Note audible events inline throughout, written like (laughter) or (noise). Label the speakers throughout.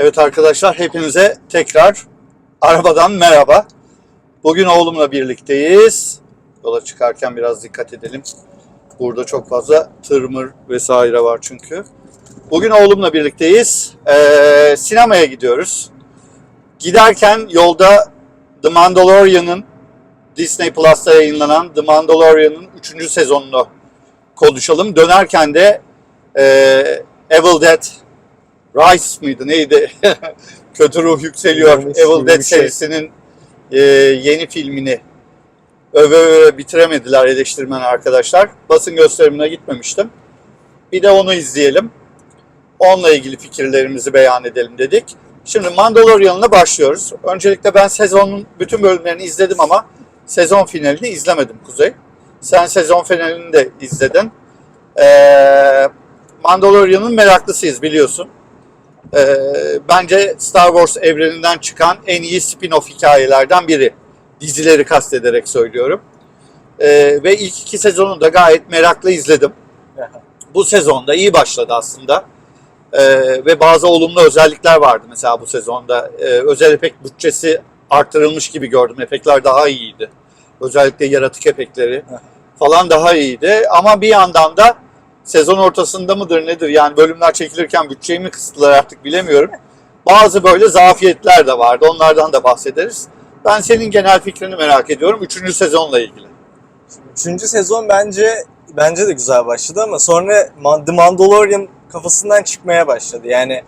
Speaker 1: Evet arkadaşlar hepinize tekrar arabadan merhaba. Bugün oğlumla birlikteyiz. Yola çıkarken biraz dikkat edelim. Burada çok fazla tırmır vesaire var çünkü. Bugün oğlumla birlikteyiz. Ee, sinemaya gidiyoruz. Giderken yolda The Mandalorian'ın Disney Plus'ta yayınlanan The Mandalorian'ın 3. sezonunu konuşalım. Dönerken de e, Evil Dead Rise mıydı neydi? (laughs) Kötü Ruh Yükseliyor.
Speaker 2: Neymiş
Speaker 1: Evil Dead
Speaker 2: şey.
Speaker 1: serisinin e, yeni filmini öve öve bitiremediler eleştirmen arkadaşlar. Basın gösterimine gitmemiştim. Bir de onu izleyelim. Onunla ilgili fikirlerimizi beyan edelim dedik. Şimdi Mandalorian'la başlıyoruz. Öncelikle ben sezonun bütün bölümlerini izledim ama sezon finalini izlemedim Kuzey. Sen sezon finalini de izledin. Ee, Mandalorian'ın meraklısıyız biliyorsun. Ee, bence Star Wars evreninden çıkan en iyi spin-off hikayelerden biri. Dizileri kastederek söylüyorum. Ee, ve ilk iki sezonu da gayet merakla izledim. (laughs) Bu sezonda iyi başladı aslında. Ee, ve bazı olumlu özellikler vardı mesela bu sezonda. Ee, özel efekt bütçesi artırılmış gibi gördüm. Efektler daha iyiydi. Özellikle yaratık efektleri (laughs) falan daha iyiydi. Ama bir yandan da sezon ortasında mıdır nedir yani bölümler çekilirken bütçeyi mi kısıttılar artık bilemiyorum. Bazı böyle zafiyetler de vardı. Onlardan da bahsederiz. Ben senin genel fikrini merak ediyorum. Üçüncü sezonla ilgili.
Speaker 2: Üçüncü sezon bence bence de güzel başladı ama sonra The Mandalorian kafasından çıkmaya başladı. Yani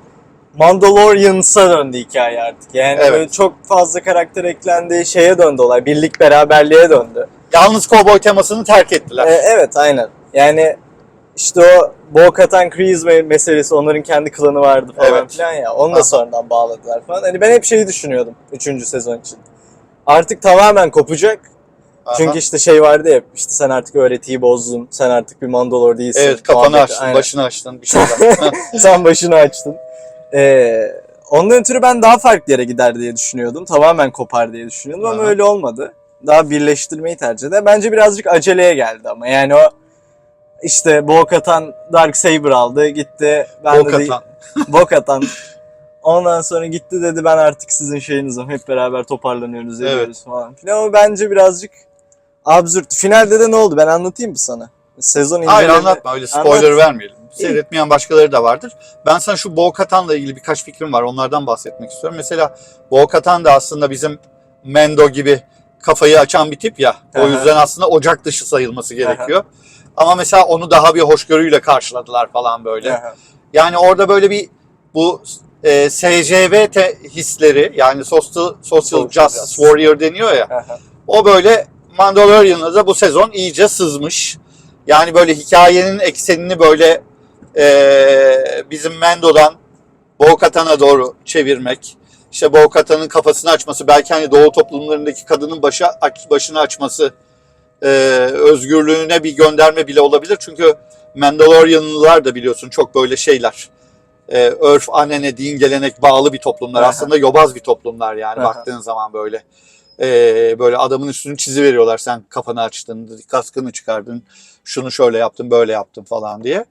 Speaker 2: Mandalorians'a döndü hikaye artık. Yani
Speaker 1: Evet.
Speaker 2: böyle çok fazla karakter eklendi, şeye döndü olay. Birlik beraberliğe döndü.
Speaker 1: Yalnız kovboy temasını terk ettiler.
Speaker 2: Ee, evet aynen. Yani işte o Bo-Katan Kryze me- meselesi onların kendi klanı vardı falan
Speaker 1: Evet.
Speaker 2: filan ya. Onu
Speaker 1: Aha.
Speaker 2: da sonradan bağladılar falan. Hani ben hep şeyi düşünüyordum 3. sezon için. Artık tamamen kopacak.
Speaker 1: Aha.
Speaker 2: Çünkü işte şey vardı ya işte sen artık öğretiyi bozdun. Sen artık bir Mandalor değilsin.
Speaker 1: evet kafanı açtın,
Speaker 2: aynen.
Speaker 1: başını açtın bir şeyler.
Speaker 2: sen (laughs) başını açtın. Ee, ondan ötürü ben daha farklı yere gider diye düşünüyordum. Tamamen kopar diye düşünüyordum ama
Speaker 1: Aha.
Speaker 2: öyle olmadı. Daha birleştirmeyi tercih eder. Bence birazcık aceleye geldi ama. Yani o işte Bo-Katan Dark Saber aldı gitti. Ben
Speaker 1: Bo-Katan. (laughs)
Speaker 2: Bo-Katan. Ondan sonra gitti dedi ben artık sizin şeyinizim. Hep beraber toparlanıyoruz
Speaker 1: Evet.
Speaker 2: ediyoruz falan filan. Ama bence birazcık absürt. Finalde de ne oldu ben anlatayım mı sana? Sezon
Speaker 1: Hayır
Speaker 2: inceleme-
Speaker 1: anlatma öyle spoiler
Speaker 2: Anlat.
Speaker 1: vermeyelim. Seyretmeyen başkaları da vardır. Ben sana şu Bo-Katan'la ilgili birkaç fikrim var. Onlardan bahsetmek istiyorum. Mesela Bo-Katan da aslında bizim Mendo gibi kafayı açan bir tip ya. O yüzden aslında ocak dışı sayılması gerekiyor. Ama mesela onu daha bir hoşgörüyle karşıladılar falan böyle.
Speaker 2: Aha.
Speaker 1: Yani orada böyle bir bu e, SJV te- hisleri yani Social, Social Justice. Warrior deniyor ya.
Speaker 2: Aha.
Speaker 1: O böyle Mandalorian'a da bu sezon iyice sızmış. Yani böyle hikayenin eksenini böyle eee, bizim Mendo'dan Bo-Katan'a doğru çevirmek. İşte Bo-Katan'ın kafasını açması, belki hani doğu toplumlarındaki kadının başı, aç- başını açması, eee, özgürlüğüne bir gönderme bile olabilir. Çünkü Mandalorianlılar da biliyorsun çok böyle şeyler. Eee, örf, anene, din, gelenek bağlı bir toplumlar. Aslında yobaz bir toplumlar yani baktığın zaman böyle. Ee, böyle adamın üstünü çizi veriyorlar sen kafanı açtın, kaskını çıkardın, şunu şöyle yaptın, böyle yaptın falan diye.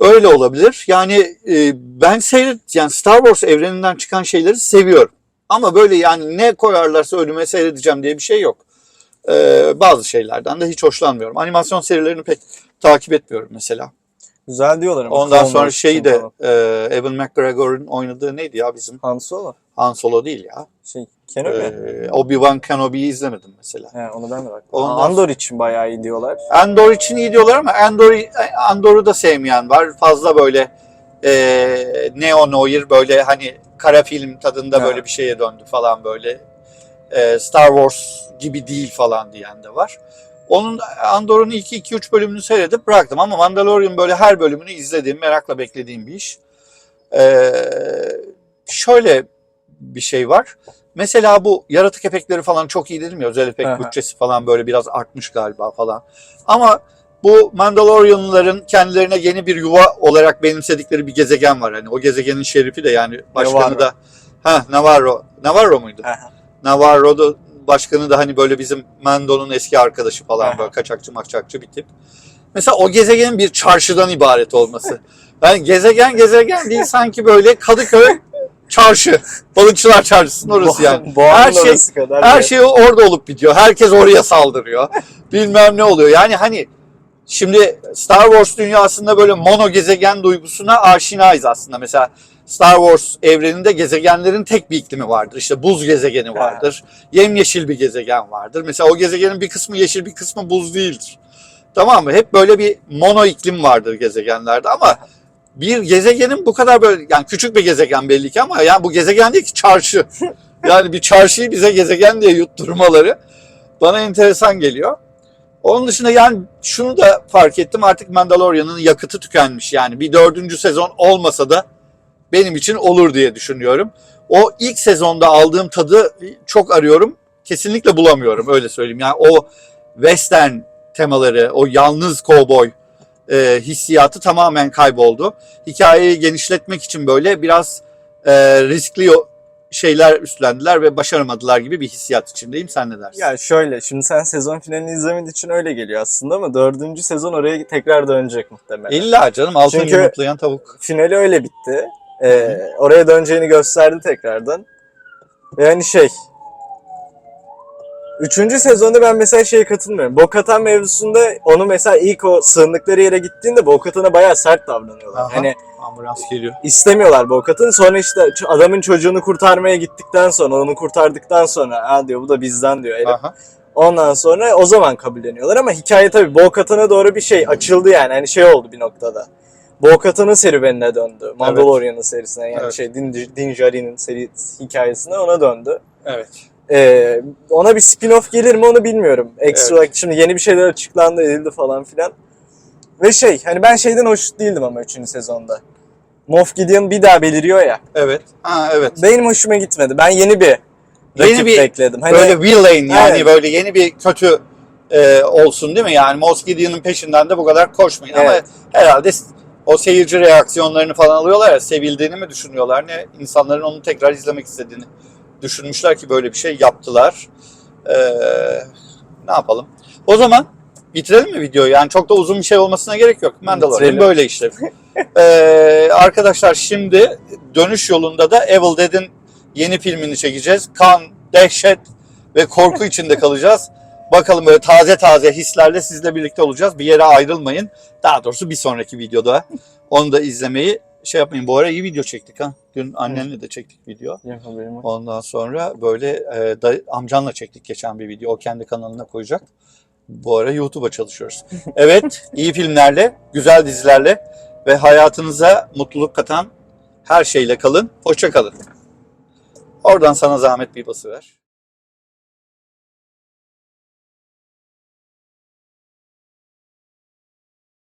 Speaker 1: Öyle olabilir. Yani e, ben seyret, yani Star Wars evreninden çıkan şeyleri seviyorum. Ama böyle yani ne koyarlarsa önüme seyredeceğim diye bir şey yok. Ee, bazı şeylerden de hiç hoşlanmıyorum. Animasyon serilerini pek takip etmiyorum mesela.
Speaker 2: Güzel diyorlar ama.
Speaker 1: Ondan
Speaker 2: Clone
Speaker 1: sonra
Speaker 2: Wars
Speaker 1: şeyi
Speaker 2: için
Speaker 1: de
Speaker 2: falan.
Speaker 1: e, Evan McGregor'ın oynadığı neydi ya bizim?
Speaker 2: Han Solo.
Speaker 1: Han Solo değil ya.
Speaker 2: Şey, Kenobi.
Speaker 1: Ee, Obi-Wan Kenobi'yi izlemedim mesela.
Speaker 2: He, onu ben de baktım.
Speaker 1: Ondan
Speaker 2: Andor için bayağı iyi diyorlar.
Speaker 1: Andor için iyi diyorlar ama Andor, Andor'u da sevmeyen var. Fazla böyle e, neo noir böyle hani kara film tadında
Speaker 2: Ha.
Speaker 1: böyle bir şeye döndü falan böyle. E, Star Wars gibi değil falan diyen de var. Onun Andor'un ilk 2-3 bölümünü seyredip bıraktım ama Mandalorian böyle her bölümünü izlediğim, merakla beklediğim bir iş. E, şöyle bir şey var. Mesela bu yaratık efektleri falan çok iyi dedim ya özel efekt
Speaker 2: Aha.
Speaker 1: bütçesi falan böyle biraz artmış galiba falan. Ama bu Mandalorianlıların kendilerine yeni bir yuva olarak benimsedikleri bir gezegen var. Hani o gezegenin şerifi de yani başkanı
Speaker 2: Navarro.
Speaker 1: da ha Navarro. Navarro muydu?
Speaker 2: Aha.
Speaker 1: Navarro'da başkanı da hani böyle bizim Mando'nun eski arkadaşı falan böyle kaçakçı makçakçı bir tip. Mesela o gezegenin bir çarşıdan ibaret olması. Yani gezegen gezegen değil sanki böyle Kadıköy çarşı. Balıkçılar çarşısının orası yani.
Speaker 2: Boğanın
Speaker 1: Her şey
Speaker 2: kadar.
Speaker 1: her şey orada olup bitiyor. Herkes oraya saldırıyor. Bilmem ne oluyor. Yani hani şimdi Star Wars dünyasında böyle mono gezegen duygusuna aşinayız aslında. Mesela Star Wars evreninde gezegenlerin tek bir iklimi vardır. İşte buz gezegeni vardır. Yemyeşil bir gezegen vardır. Mesela o gezegenin bir kısmı yeşil bir kısmı buz değildir. Tamam mı? Hep böyle bir mono iklim vardır gezegenlerde ama bir gezegenin bu kadar böyle yani küçük bir gezegen belli ki ama yani bu gezegen değil ki çarşı. (laughs) Yani bir çarşıyı bize gezegen diye yutturmaları bana enteresan geliyor. Onun dışında yani şunu da fark ettim artık Mandalorian'ın yakıtı tükenmiş. Yani bir dördüncü sezon olmasa da benim için olur diye düşünüyorum. O ilk sezonda aldığım tadı çok arıyorum. Kesinlikle bulamıyorum öyle söyleyeyim. Yani o western temaları, o yalnız kovboy e, hissiyatı tamamen kayboldu. Hikayeyi genişletmek için böyle biraz e, riskli şeyler üstlendiler ve başaramadılar gibi bir hissiyat içindeyim. Sen ne dersin?
Speaker 2: Ya şöyle şimdi sen sezon finalini izlemediğin için öyle geliyor aslında ama dördüncü sezon oraya tekrar dönecek muhtemelen.
Speaker 1: İlla canım altın
Speaker 2: Çünkü-
Speaker 1: yumurtlayan tavuk.
Speaker 2: Finali öyle bitti. Ee, oraya döneceğini gösterdi tekrardan. Ve hani şey Üçüncü sezonda ben mesela şeye katılmıyorum. Bo-Katan mevzusunda onu mesela ilk o sığındıkları yere gittiğinde Bo-Katan'a bayağı sert davranıyorlar.
Speaker 1: Aha.
Speaker 2: Hani
Speaker 1: Ambulans geliyor.
Speaker 2: istemiyorlar Bo-Katan'ı. Sonra işte adamın çocuğunu kurtarmaya gittikten sonra, onu kurtardıktan sonra ha diyor bu da bizden diyor.
Speaker 1: Aha.
Speaker 2: Ondan sonra o zaman kabulleniyorlar ama hikaye tabii Bo-Katan'a doğru bir şey açıldı yani. Hani şey oldu bir noktada. Bo-Katan'ın serüvenine döndü. Mandalorian'ın serisine yani
Speaker 1: Evet.
Speaker 2: şey Din, Din Djarin'in seri hikayesine ona döndü.
Speaker 1: Evet.
Speaker 2: Ee, ona bir spin-off gelir mi onu bilmiyorum. Ekstra olarak şimdi yeni bir şeyler açıklandı edildi falan filan. Ve şey hani ben şeyden hoş değildim ama 3. sezonda. Moff Gideon bir daha beliriyor ya.
Speaker 1: Evet. Ha evet.
Speaker 2: Benim hoşuma gitmedi. Ben yeni bir
Speaker 1: Yeni
Speaker 2: rakip
Speaker 1: bir-
Speaker 2: bekledim. Hani
Speaker 1: Böyle villain yani
Speaker 2: Evet.
Speaker 1: böyle yeni bir kötü e, olsun değil mi? Yani Moff Gideon'ın peşinden de bu kadar koşmayın. Ama
Speaker 2: Evet.
Speaker 1: herhalde o seyirci reaksiyonlarını falan alıyorlar ya sevildiğini mi düşünüyorlar ne insanların onu tekrar izlemek istediğini düşünmüşler ki böyle bir şey yaptılar. Ee, ne yapalım? O zaman bitirelim mi videoyu? Yani çok da uzun bir şey olmasına gerek yok. Mandalorian böyle işte. Ee, arkadaşlar şimdi dönüş yolunda da Evil Dead'in yeni filmini çekeceğiz. Kan, dehşet ve korku içinde kalacağız. Bakalım böyle taze taze hislerle sizle birlikte olacağız. Bir yere ayrılmayın. Daha doğrusu bir sonraki videoda onu da izlemeyi şey yapmayın. Bu ara iyi video çektik ha. Dün annenle de çektik video. Ondan sonra böyle e, dayı- amcanla çektik geçen bir video. O kendi kanalına koyacak. Bu ara YouTube'a çalışıyoruz. (laughs) Evet, iyi filmlerle, güzel dizilerle ve hayatınıza mutluluk katan her şeyle kalın. Hoşça kalın. Oradan sana zahmet bir bası ver.